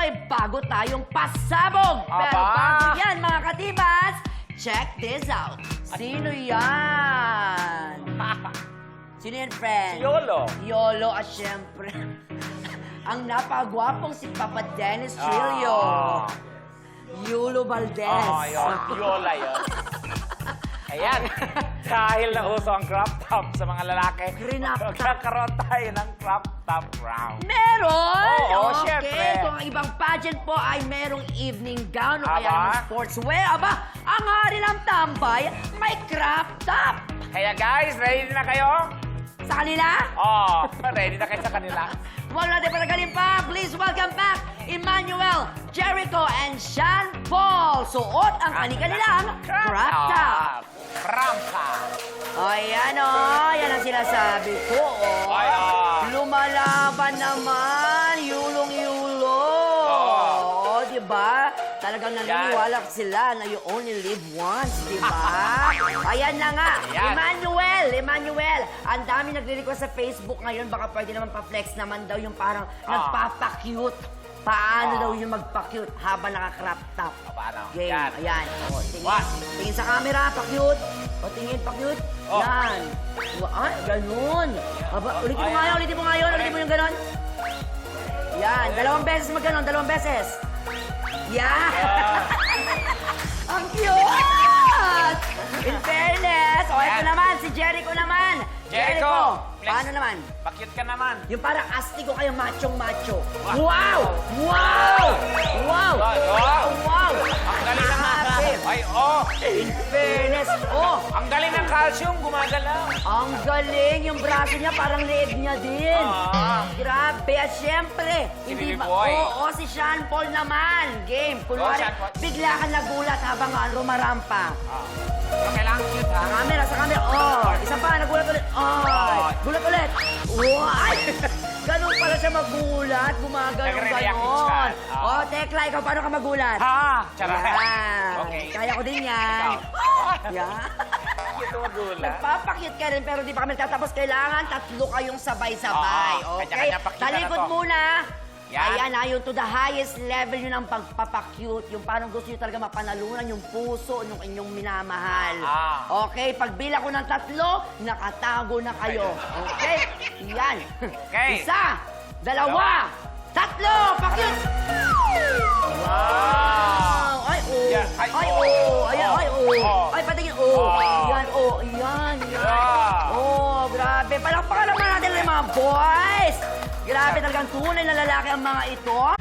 may bago tayong pasabog. Pero Aba! bago yan, mga katibas, check this out. Sino yan? Sino yan, friend? Si Yolo. Yolo, at syempre, ang napagwapong si Papa Dennis Trillo. Ah. Yulo Valdez. Oh, yun. Yola yun. Ayan. Dahil na uso ang crop top sa mga lalaki, Crop top. magkakaroon tayo ng crop top round. Meron! Oo, okay. syempre. Kung ang ibang pageant po ay merong evening gown o Aba. kaya naman sportswear, aba, ang hari ng tambay, may crop top. Kaya guys, ready na kayo? Sa kanila, Oh, ready na kayo sa kanila? huwag natin patagalin pa. Please welcome back Emmanuel, Jericho, and Sean Paul. Suot ang kanilang crop top. Crop top. Ayan o, yan ang sinasabi ko. Oh. Ay, ah. Lumalaban naman, Talagang naniniwala sila na you only live once, di ba? Ayan na nga, Ayan. Emmanuel, Emmanuel. Ang dami nagre-request sa Facebook ngayon, baka pwede naman pa-flex naman daw yung parang Ah. nagpapa-cute. Paano Ah. daw yung magpa-cute habang naka-crop top? O, paano? Game. Yan. Ayan. O, tingin, What? tingin sa camera, pa-cute. O, tingin, pa-cute. Oh. Yan. Ay, ganun. Aba, Oh, ulitin mo nga yun, ulitin mo nga yun, ulitin mo yung ganon. Yan, dalawang beses mag ganon, dalawang beses. Yan. Ang cute! In fairness, o, ito Yan. naman, si Jericho naman. Jericho, flex. paano naman? Bakit ka naman? Yung parang astig ko kayo machong-macho. Wow! Wow! Oh! Fairness, oh, Ang galing ng calcium, gumagalaw. ang galing. Yung braso niya parang leeg niya din. Ah. Grabe. At syempre, Si hindi Baby ba... Boy. Oo, si Sean Paul naman. Game. Kunwari, Sean Paul. bigla ka nagulat habang uh, rumarampa. Ah. Pero kailangan cute, ha? Camera, sa camera. Oh, isa pa, nagulat ulit. Siya magulat. Yung ganon. Sean. Oh. Oh, Tekla, ikaw paano ka magulat? Ha! Charot. Yan. Okay. Kaya ko din yan. Ikaw. Yan. Cute magulat. Nagpapakyut ka rin, pero di pa kami tatapos. Kailangan tatlo kayong sabay-sabay. Oo, Okay? kanya-kanya pakyut na Talikod to. muna. Yan. Ayan na, yung to the highest level yun ang pagpapakyut. Yung parang gusto nyo talaga mapanalunan yung puso ng inyong minamahal. Ah. Okay? Pagbila ko ng tatlo, nakatago na kayo. Okay? Yan. Okay. Isa, dalawa, tatlo, pakyut! Wow! Ay, oh. Yeah. Ay, Ay, oh. oh. Ayan, ay, oh. Oh. Ay, patingin, oh. Oh. Yan, oh. Yan, yan. Yeah. Oh, grabe. Palakpakan naman natin ng mga boys. Grabe, talagang tunay na lalaki ang mga ito.